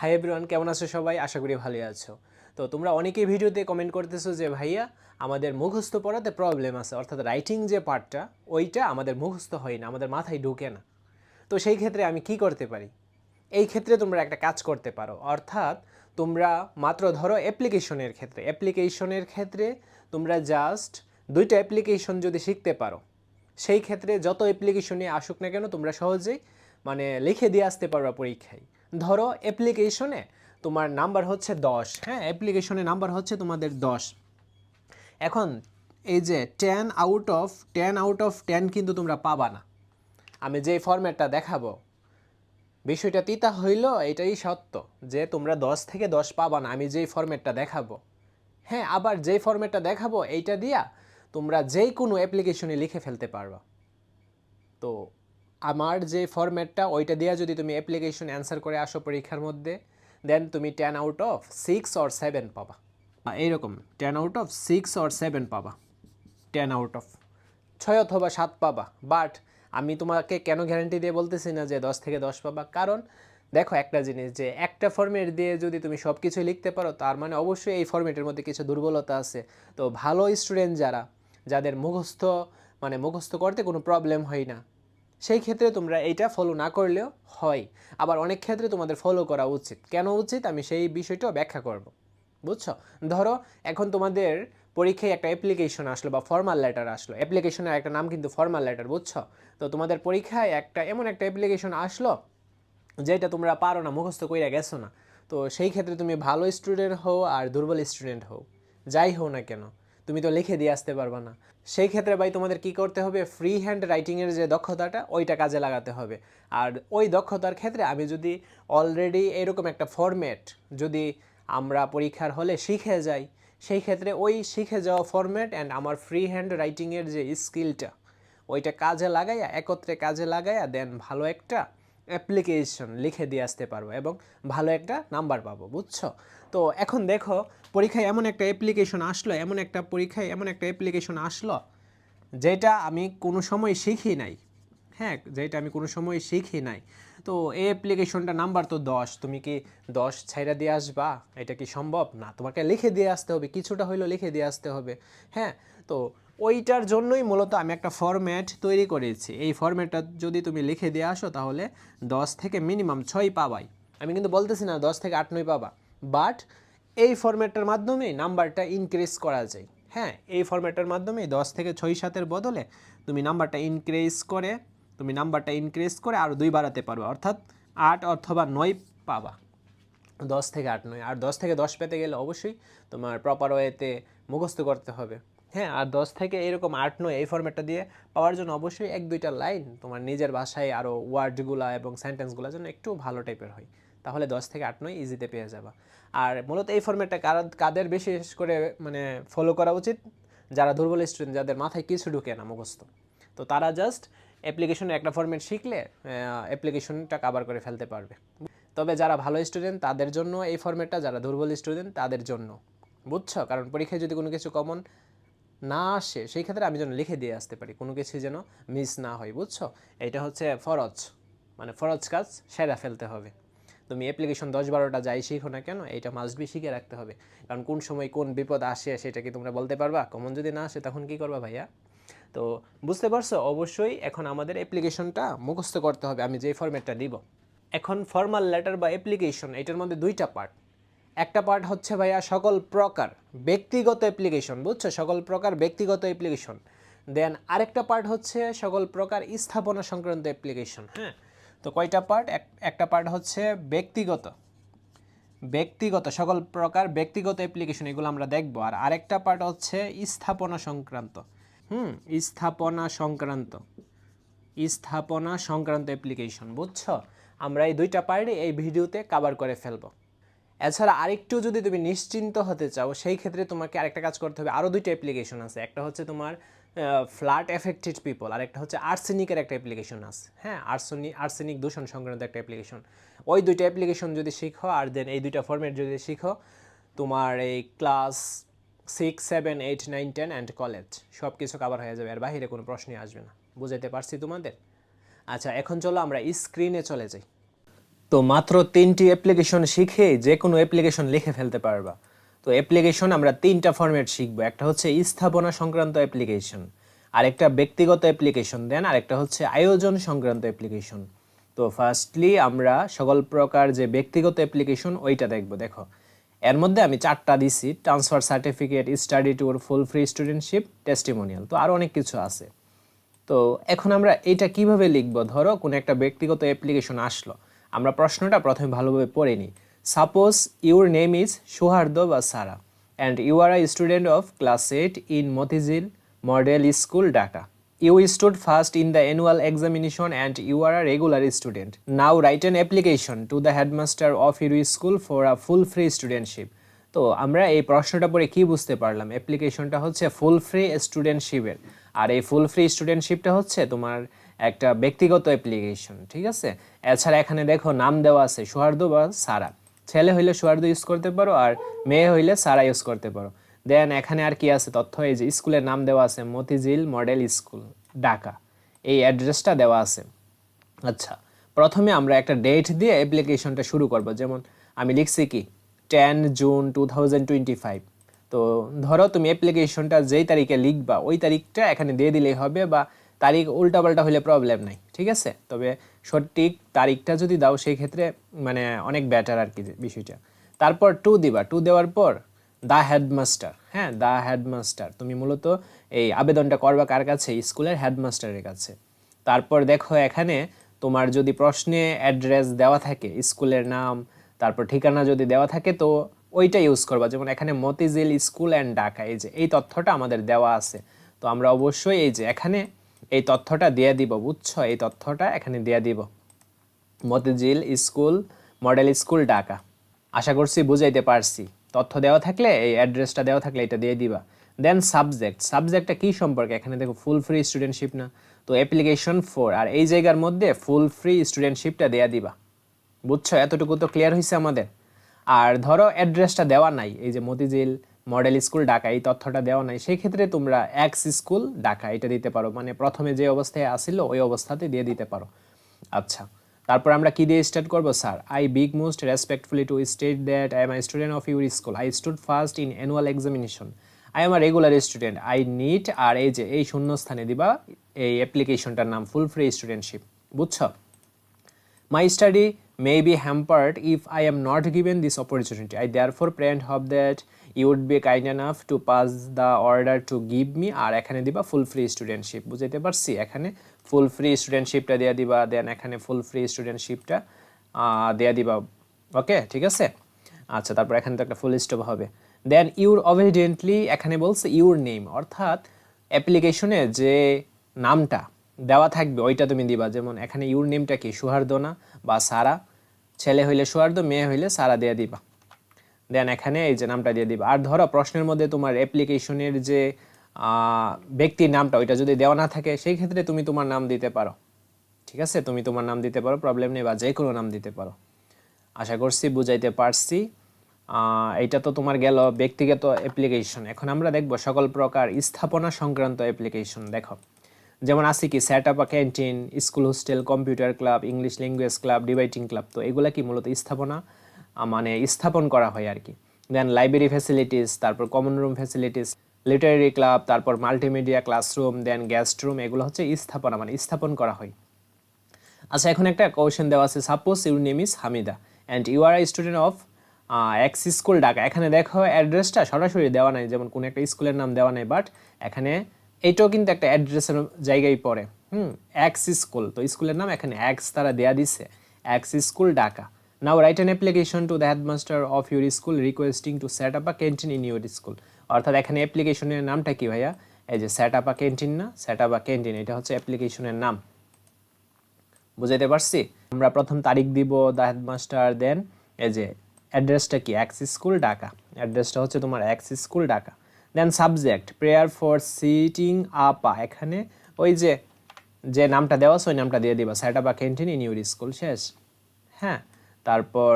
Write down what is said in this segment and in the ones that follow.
Hi everyone কেমন আছো সবাই? আশা করি ভালোই আছো। তো তোমরা অনেকেই ভিডিওতে কমেন্ট করতেছো যে, ভাইয়া, আমাদের মুখস্থ পড়াতে প্রবলেম আছে। অর্থাৎ রাইটিং যে পার্টটা ওইটা আমাদের মুখস্থ হয় না, আমাদের মাথায় ঢুকে না। তো সেই ক্ষেত্রে আমি কি করতে পারি? এই ক্ষেত্রে তোমরা একটা কাজ করতে পারো। অর্থাৎ তোমরা মাত্র ধরো অ্যাপ্লিকেশনের ক্ষেত্রে। অ্যাপ্লিকেশনের ক্ষেত্রে তোমরা জাস্ট দুইটা অ্যাপ্লিকেশন যদি শিখতে পারো, সেই ক্ষেত্রে যত অ্যাপ্লিকেশনে আসুক না কেন, তোমরা সহজেই মানে লিখে দিয়ে আসতে পারবা পরীক্ষায়। ধরো অ্যাপ্লিকেশনে তোমার নাম্বার হচ্ছে দশ হ্যাঁ? অ্যাপ্লিকেশনে নাম্বার হচ্ছে তোমাদের দশ। এখন এই যে ten out of ten out of ten কিন্তু তোমরা পাবা না। আমি যে ফরম্যাটটা দেখাবো, বিষয়টা তিতা হইল, এটাই সত্য যে তোমরা দশ থেকে দশ পাবা না। আমি যেই ফরম্যাটটা দেখাবো হ্যাঁ আবার যেই ফরম্যাটটা দেখাবো, এইটা দিয়া তোমরা যেই কোনো অ্যাপ্লিকেশনে লিখে ফেলতে পারবা। তো আমার যে ফরম্যাটটা ওইটা দিয়া যদি তুমি অ্যাপ্লিকেশন অ্যান্সার করে আসো পরীক্ষার মধ্যে দেন তুমি ten out of six or seven পাবা। এইরকম ten out of six or seven পাবা। টেন আউট অফ ছয় অথবা সাত পাবা। বাট আমি তোমাকে কেন গ্যারান্টি দিয়ে বলতেছি না যে দশ থেকে দশ পাবা? কারণ দেখো একটা জিনিস যে একটা ফর্মেট দিয়ে যদি তুমি সব কিছুই লিখতে পারো তার মানে অবশ্যই এই ফর্মেটের মধ্যে কিছু দুর্বলতা আছে। তো ভালো স্টুডেন্ট যারা যাদের মুখস্থ মানে মুখস্থ করতে কোনো প্রবলেম হয় না সেই ক্ষেত্রে তোমরা এইটা ফলো না করলেও হয়। আবার অনেক ক্ষেত্রে তোমাদের ফলো করা উচিত। কেন উচিত? আমি সেই বিষয়টাও ব্যাখ্যা করব। বুঝছ? ধরো, এখন তোমাদের পরীক্ষায় একটা অ্যাপ্লিকেশন আসলো বা ফর্মাল লেটার আসলো। অ্যাপ্লিকেশনের একটা নাম কিন্তু ফর্মাল লেটার বুঝছ? তো তোমাদের পরীক্ষায় একটা, এমন একটা অ্যাপ্লিকেশন আসলো, যেটা তোমরা পারো না, মুখস্থ কইরা গেছো না। তো সেই ক্ষেত্রে তুমি ভালো স্টুডেন্ট হও আর দুর্বল স্টুডেন্ট হও। যাই হও না কেন। তুমি তো লিখে দিয়ে আসতে পারবা না। সেই ক্ষেত্রে ভাই তোমাদের কি করতে হবে? ফ্রি হ্যান্ড রাইটিংয়ের যে দক্ষতাটা, ওইটা কাজে লাগাতে হবে। আর ওই দক্ষতার ক্ষেত্রে আমি যদি অলরেডি এরকম একটা ফরম্যাট যদি আমরা পরীক্ষার হলে শিখে যাই, সেই ক্ষেত্রে ওই শিখে যাওয়া ফরম্যাট অ্যান্ড আমার ফ্রি হ্যান্ড রাইটিংয়ের যে স্কিলটা ওইটা কাজে লাগাইয়া, একত্রে কাজে লাগাইয়া দেন ভালো একটা অ্যাপ্লিকেশন লিখে দিয়ে আসতে পারব এবং ভালো একটা নাম্বার পাবো, বুঝছ? তো এখন দেখো পরীক্ষায় এমন একটা অ্যাপ্লিকেশন আসলো, এমন একটা পরীক্ষায় এমন একটা অ্যাপ্লিকেশন আসলো, যেটা আমি কোনো সময় শিখি নাই। হ্যাঁ যেটা আমি কোনো সময় শিখি নাই। তো এই অ্যাপ্লিকেশনটা নাম্বার তো দশ, তুমি কি দশ ছাইরা দিয়ে আসবা? এটা কি সম্ভব? না, তোমাকে লিখে দিয়ে আসতে হবে, কিছুটা হইলেও লিখে দিয়ে আসতে হবে। হ্যাঁ তো ওইটার জন্যই মূলত আমি একটা ফরম্যাট তৈরি করেছি। এই ফরম্যাটটা যদি তুমি লিখে দিয়ে আসো, তাহলে দশ থেকে মিনিমাম ছয় পাবাই। আমি কিন্তু বলতেছি না দশ থেকে আট নয় পাবা বাট এই ফরম্যাটটার মাধ্যমেই নাম্বারটা ইনক্রিজ করা যায়। হ্যাঁ এই ফরম্যাটটার মাধ্যমে দশ থেকে ছয় সাতের বদলে তুমি নাম্বারটা ইনক্রিজ করে, তুমি নাম্বারটা ইনক্রিজ করে আরও দুই বাড়াতে পারবে। অর্থাৎ আট অথবা নয় পাবা। দশ থেকে আট নয়, আর দশ থেকে দশ পেতে গেলে অবশ্যই তোমার প্রপার ওয়েতে মুখস্থ করতে হবে। হ্যাঁ আর দশ থেকে এরকম আট নয় এই ফরম্যাটটা দিয়ে পাওয়ার জন্য অবশ্যই এক দুইটা লাইন তোমার নিজের ভাষায় আরও ওয়ার্ডগুলো এবং সেন্টেন্সগুলো যেন একটু ভালো টাইপের হয়। তাহলে দশ থেকে আট নয় ইজিতে পেয়ে যাবা। আর মূলত এই ফরম্যাটটা কারা- কাদের বিশেষ করে মানে ফলো করা উচিত? যারা দুর্বল স্টুডেন্ট যাদের মাথায় কিছু ঢুকে না মুখস্থ। তো তারা জাস্ট অ্যাপ্লিকেশনের একটা ফরম্যাট শিখলে অ্যাপ্লিকেশনটা কাভার করে ফেলতে পারবে। তবে যারা ভালো স্টুডেন্ট তাদের জন্য এই ফর্মেটটা যারা দুর্বল স্টুডেন্ট তাদের জন্য। বুঝছ? কারণ পরীক্ষায় যদি কোনো কিছু কমন না আসে, সেই ক্ষেত্রে আমি যেন লিখে দিয়ে আসতে পারি, কোনো কিছু যেন মিস না হয়, বুঝছ? এটা হচ্ছে ফরজ। মানে ফরজ কাজ, সেরা ফেলতে হবে। তুমি অ্যাপ্লিকেশন দশ বারোটা যাই শিখো না কেন এটা মাস্ট বি শিখে রাখতে হবে। কারণ কোন সময় কোন বিপদ আসে সেটা কি তোমরা বলতে পারবা? কমন যদি না আসে, তখন কি করবা ভাইয়া? তো বুঝতে পারছ? অবশ্যই এখন আমাদের অ্যাপ্লিকেশনটা মুখস্থ করতে হবে। আমি যে ফরম্যাটটা দিব। এখন ফর্মাল লেটার বা অ্যাপ্লিকেশন এটার মধ্যে দুইটা পার্ট একটা পার্ট হচ্ছে ভাইয়া সকল প্রকার ব্যক্তিগত অ্যাপ্লিকেশন বুঝছ? সকল প্রকার ব্যক্তিগত অ্যাপ্লিকেশন দেন আরেকটা পার্ট হচ্ছে সকল প্রকার স্থাপনা সংক্রান্ত অ্যাপ্লিকেশন হ্যাঁ? তো কয়টা পার্ট একটা পার্ট হচ্ছে ব্যক্তিগত। ব্যক্তিগত, সকল প্রকার ব্যক্তিগত অ্যাপ্লিকেশন এগুলো আমরা দেখব। আর আরেকটা পার্ট হচ্ছে স্থাপনা সংক্রান্ত। হুম, স্থাপনা সংক্রান্ত। স্থাপনা সংক্রান্ত অ্যাপ্লিকেশন বুঝছ? আমরা এই দুইটা পার্টই এই ভিডিওতে কভার করে ফেলব। এছাড়া আরেকটু যদি তুমি নিশ্চিন্ত হতে চাও, সেই ক্ষেত্রে তোমাকে আরেকটা কাজ করতে হবে। আরও দুইটা অ্যাপ্লিকেশন আছে। একটা হচ্ছে তোমার ফ্ল্যাট এফেক্টেড পিপল। আর একটা হচ্ছে আর্সেনিকের একটা অ্যাপ্লিকেশন আছে। হ্যাঁ আর্সেনিক আর্সেনিক দূষণ সংক্রান্ত একটা অ্যাপ্লিকেশন ওই দুইটা অ্যাপ্লিকেশন যদি শিখো, আর দেন এই দুইটা ফর্মেট যদি শিখো, তোমার এই class six seven eight nine ten and college সব কিছু কাভার হয়ে যাবে। আর বাইরে কোনো প্রশ্নই আসবে না। বুঝাইতে পারছি তোমাদের? আচ্ছা এখন চলো আমরা স্ক্রিনে চলে যাই। তো মাত্র তিনটি অ্যাপ্লিকেশন শিখে যে কোনো অ্যাপ্লিকেশন লিখে ফেলতে পারবা। তো অ্যাপ্লিকেশন আমরা তিনটা ফরম্যাট শিখব। একটা হচ্ছে স্থাপনা সংক্রান্ত অ্যাপ্লিকেশন আরেকটা ব্যক্তিগত অ্যাপ্লিকেশন দেন আরেকটা হচ্ছে আয়োজন সংক্রান্ত অ্যাপ্লিকেশন তো ফার্স্টলি আমরা সকল প্রকার যে ব্যক্তিগত অ্যাপ্লিকেশন ওইটা দেখব। দেখো, এর মধ্যে আমি চারটা দিছি transfer certificate study tour full free studentship testimonial তো আরও অনেক কিছু আছে। তো এখন আমরা এটা কীভাবে লিখব? ধরো কোনো একটা ব্যক্তিগত অ্যাপ্লিকেশন আসলো, আমরা প্রশ্নটা প্রথমে ভালোভাবে পড়ে নিই। Suppose your name is Suhard বা Sara and you are a student of class eight in Motijheel model school Dhaka you stood first in the annual examination and you are a regular student now write an application to the headmaster of your school for a full free studentship তো আমরা এই প্রশ্নটা পড়ে কি বুঝতে পারলাম? অ্যাপ্লিকেশনটা হচ্ছে ফুল ফ্রি স্টুডেন্টশিপের আর এই ফুল ফ্রি স্টুডেন্টশিপটা হচ্ছে তোমার একটা ব্যক্তিগত অ্যাপ্লিকেশন ঠিক আছে? এছাড়া এখানে দেখো নাম দেওয়া আছে সোহার্দ বা সারা ছেলে হইলে সোহার্দ ইউজ করতে পারো আর মেয়ে হইলে সারা ইউজ করতে পারো। দেন এখানে আর কি আছে তথ্য? এই যে স্কুলের নাম দেওয়া আছে মতিঝিল মডেল স্কুল, ঢাকা। এই অ্যাড্রেসটা দেওয়া আছে। আচ্ছা প্রথমে আমরা একটা ডেট দিয়ে অ্যাপ্লিকেশনটা শুরু করব। যেমন আমি লিখছি কি ten June two thousand twenty five তো ধরো তুমি অ্যাপ্লিকেশনটা যেই তারিখে লিখবা, ওই তারিখটা এখানে দিয়ে দিলেই হবে বা তারিখ উল্টাপাল্টা হলে প্রবলেম নাই, ঠিক আছে? তবে সঠিক তারিখটা যদি দাও সেই ক্ষেত্রে মানে অনেক বেটার আর কি বিষয়টা। তারপর টু দিবা। টু দেওয়ার পর দ্য হেডমাস্টার হ্যাঁ? দ্য হেডমাস্টার তুমি মূলত এই আবেদনটা করবা কার কাছে? স্কুলের হেডমাস্টারের কাছে। তারপর দেখো এখানে তোমার যদি প্রশ্নে অ্যাড্রেস দেওয়া থাকে, স্কুলের নাম, তারপর ঠিকানা যদি দেওয়া থাকে, তো ওইটা ইউজ করবা। যেমন এখানে মতিঝিল স্কুল অ্যান্ড ঢাকা, এই যে, এই তথ্যটা আমাদের দেওয়া আছে। তো আমরা অবশ্যই এই যে, এখানে এই তথ্যটা দিয়ে দিব, বুঝছ? এই তথ্যটা এখানে দিয়ে দিব। Motijheel school, model school Dhaka. আশা করছি বুঝাইতে পারছি। তথ্য দেওয়া থাকলে, এই অ্যাড্রেসটা দেওয়া থাকলে এটা দিয়ে দিবা। দেন সাবজেক্ট সাবজেক্টটা কী সম্পর্কে? এখানে দেখো ফুল ফ্রি স্টুডেন্টশিপ না? তো অ্যাপ্লিকেশন ফোর আর এই জায়গার মধ্যে ফুল ফ্রি স্টুডেন্টশিপটা দেওয়া দিবা। বুঝছ? এতটুকু তো ক্লিয়ার হয়েছে আমাদের। আর ধরো অ্যাড্রেসটা দেওয়া নাই, এই যে মতিঝিল মডেল স্কুল ঢাকা এই তথ্যটা দেওয়া নাই। সেই ক্ষেত্রে তোমরা এক্স স্কুল ঢাকা এটা দিতে পারো। মানে প্রথমে যে অবস্থায় আসিল, ওই অবস্থাতে দিয়ে দিতে পারো। আচ্ছা তারপর আমরা কি দিয়ে স্টার্ট করব? Sir I beg most respectfully to state that I am I student of your school I stood first in annual examination I am a regular student I need আর এই যে, এই শূন্যস্থানে দিবা, এই অ্যাপ্লিকেশনটার নাম ফুল ফ্রি স্টুডেন্টশিপ বুঝছ? মাই study may be hampered if I am not given this opportunity. I therefore pray and hope that you would be kind enough to pass the order to give me আর এখানে দিবা ফুল free studentship বুঝাইতে পারছি? এখানে full free স্টুডেন্টশিপটা দেওয়া দিবা দেন এখানে full free স্টুডেন্টশিপটা দেওয়া দিবা। ওকে? ঠিক আছে? আচ্ছা তারপর এখানে তো একটা ফুল স্টপ হবে। দেন ইউর অভিডেন্টলি এখানে বলছে ইউর নেম অর্থাৎ অ্যাপ্লিকেশনে যে নামটা দেওয়া থাকবে, ওইটা তুমি দিবা। যেমন এখানে ইউর নেমটা কি? সুহার্দনা বা সারা। ছেলে হইলে সুহার্দ মেয়ে হইলে সারা দিয়ে দিবা। দেন এখানে এই যে নামটা দিয়ে দিবা। আর ধরো প্রশ্নের মধ্যে তোমার অ্যাপ্লিকেশনের যে ব্যক্তির নামটা ওইটা যদি দেওয়া না থাকে, সেই ক্ষেত্রে তুমি তোমার নাম দিতে পারো। ঠিক আছে? তুমি তোমার নাম দিতে পারো প্রবলেম নেই বা যে কোনো নাম দিতে পারো। আশা করছি বুঝাইতে পারছি। এটা তো তোমার গেল ব্যক্তিগত অ্যাপ্লিকেশন এখন আমরা দেখব সকল প্রকার স্থাপনা সংক্রান্ত অ্যাপ্লিকেশন দেখো। যেমন আছে কি set up canteen school hostel computer club English language club debating club তো এগুলা কি মূলত স্থাপনা? মানে স্থাপন করা হয় আর কি দেন লাইব্রেরি ফ্যাসিলিটিস তারপর common room facilities literary club তারপর multimedia classroom then guest room এগুলো হচ্ছে স্থাপনা মানে স্থাপন করা হয়। আচ্ছা এখন একটা কোয়েশ্চেন দেওয়া আছে। Suppose your name is Hamida and you are a student of X school Dhaka এখানে দেখো অ্যাড্রেসটা সরাসরি দেওয়া নাই, যেমন কোনো একটা স্কুলের নাম দেওয়া নাই বাট এখানে এইটাও কিন্তু একটা অ্যাড্রেসের জায়গায় পড়ে। হুম এক্স স্কুল তো স্কুলের নাম এখানে এক্স তারা দেয়া দিছে। X school Dhaka now write an application to the headmaster of your school requesting to set up a canteen in your school অর্থাৎ এখানে অ্যাপ্লিকেশনের নামটা কি ভাইয়া? এই যে সেট আপ আ ক্যান্টিন না সেট আপ আ ক্যান্টিন এটা হচ্ছে অ্যাপ্লিকেশনের নাম। বুঝাইতে পারছি? আমরা প্রথম তারিখ দিব দ্য হেডমাস্টার দেন এই যে অ্যাড্রেসটা কি? এক্স স্কুল ঢাকা অ্যাড্রেসটা হচ্ছে তোমার X school Dhaka then subject prayer for sitting আপা এখানে ওই যে যে নামটা দেওয়া আছে, ওই নামটা দিয়ে দিবা। Up a canteen in your school শেষ। হ্যাঁ তারপর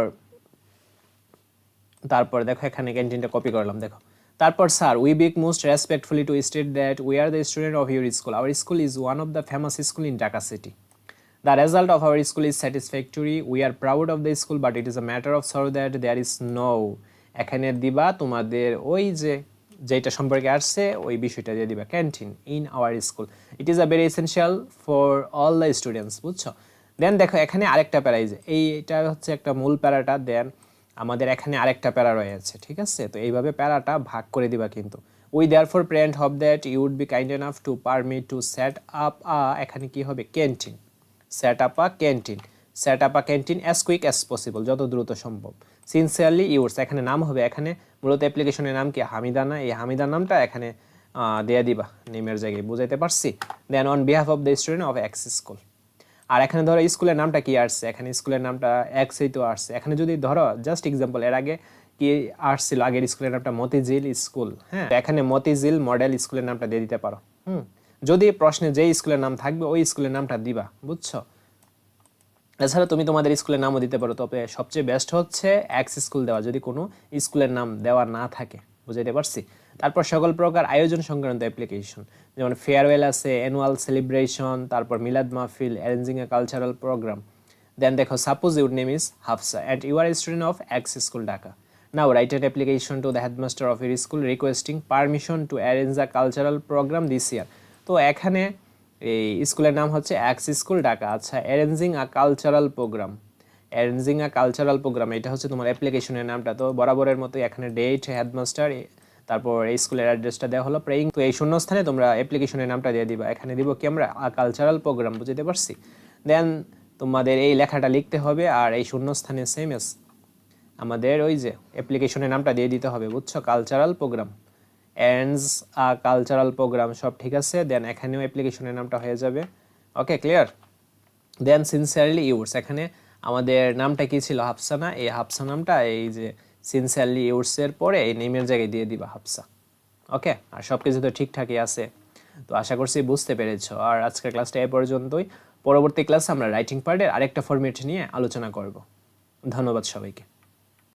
তারপর দেখো এখানে ক্যান্টিনটা কপি করলাম, দেখো। তারপর sir we beg most respectfully to state that we are the student of your school our school is one of the famous school in Dhaka city the result of our school is satisfactory we are proud of the school but it is a matter of sorrow that there is no এখানে দিবা তোমাদের ওই যে যেটা সম্পর্কে আসছে, ওই বিষয়টা দিয়ে দিবা canteen in our school it is a very essential for all the students বুঝছ? দেন দেখো, এখানে আরেকটা প্যারা যে, এইটা হচ্ছে একটা মূল প্যারাটা দেন আমাদের এখানে আরেকটা প্যারা রয়েছে, ঠিক আছে? তো এইভাবে প্যারাটা ভাগ করে দিবা কিন্তু। উই দেয়ার ফর প্রেন্ট হব that you would be kind enough to permit to set up a এখানে কি হবে? Canteen set up a canteen set up a canteen as quick as possible যত দ্রুত সম্ভব। সিনসিয়ারলি ইউর্স এখানে নাম হবে, এখানে মূলত অ্যাপ্লিকেশনের নাম কি? হামিদানা। এই হামিদার নামটা এখানে দিয়ে দিবা, নেমের জায়গায়। বুঝাইতে পারছি? Then on behalf of the student of X school আর এখানে ধরো স্কুলের নামটা কি আসছে? এখানে স্কুলের নামটা এক্সই তো আসছে। এখানে যদি ধরো জাস্ট এক্সাম্পল এর আগে কি আসছিল? আগের স্কুলের নামটা মতিঝিল স্কুল হ্যাঁ? এখানে মতিঝিল মডেল স্কুলের নামটা দিয়ে দিতে পারো, হুম? যদি প্রশ্নে যে স্কুলের নাম থাকবে, ওই স্কুলের নামটা দিবা, বুঝছ? এছাড়া তুমি তোমাদের স্কুলের নামও দিতে পারো, তবে সবচেয়ে বেস্ট হচ্ছে এক্স স্কুল দেওয়া, যদি কোনো স্কুলের নাম দেওয়া না থাকে, বুঝাইতে পারছি? তারপর সকল প্রকার আয়োজন সংক্রান্ত অ্যাপ্লিকেশন যেমন ফেয়ারওয়েল আছে অ্যানুয়াল সেলিব্রেশন তারপর মিলাদ মাহফিল arranging a cultural programme then দেখো suppose your name is Hafsa and you are student of X school Dhaka now write application to the headmaster of your school requesting permission to arrange a cultural program this year. তো এখানে এই স্কুলের নাম হচ্ছে অ্যাক্স school Dhaka. আচ্ছা arranging a cultural programme. Arranging a cultural programme, এটা হচ্ছে তোমার অ্যাপ্লিকেশনের নামটা। তো বরাবরের মতো এখানে ডেট হেডমাস্টার তারপর এই স্কুলের অ্যাড্রেসটা দেওয়া হলো প্রেইং তো এই শূন্যস্থানে তোমরা অ্যাপ্লিকেশনের নামটা দিয়ে দিবা। এখানে দিব কি আমরা? আ কালচারাল প্রোগ্রাম বুঝতে পারছি? দেন তোমাদের এই লেখাটা লিখতে হবে আর এই শূন্যস্থানে সেম এস আমাদের ওই যে অ্যাপ্লিকেশনের নামটা দিয়ে দিতে হবে, বুঝছ? কালচারাল প্রোগ্রাম আ কালচারাল প্রোগ্রাম সব ঠিক আছে? দেন এখানেও অ্যাপ্লিকেশনের নামটা হয়ে যাবে। Okay clear then sincerely yours এখানে আমাদের নামটা কি ছিল? হাফসানা? এই হাফসা নামটা, এই যে সিনসিয়ারলি ইউর্সের পরে এই নেমের জায়গায় দিয়ে দিবা হাফসা। ওকে আর সব কিছু তো ঠিকঠাকই আছে। তো আশা করছি বুঝতে পেরেছ। আর আজকের ক্লাসটা এ পর্যন্তই। পরবর্তী ক্লাসে আমরা রাইটিং পার্টের আরেকটা ফরম্যাট নিয়ে আলোচনা করব। ধন্যবাদ সবাইকে।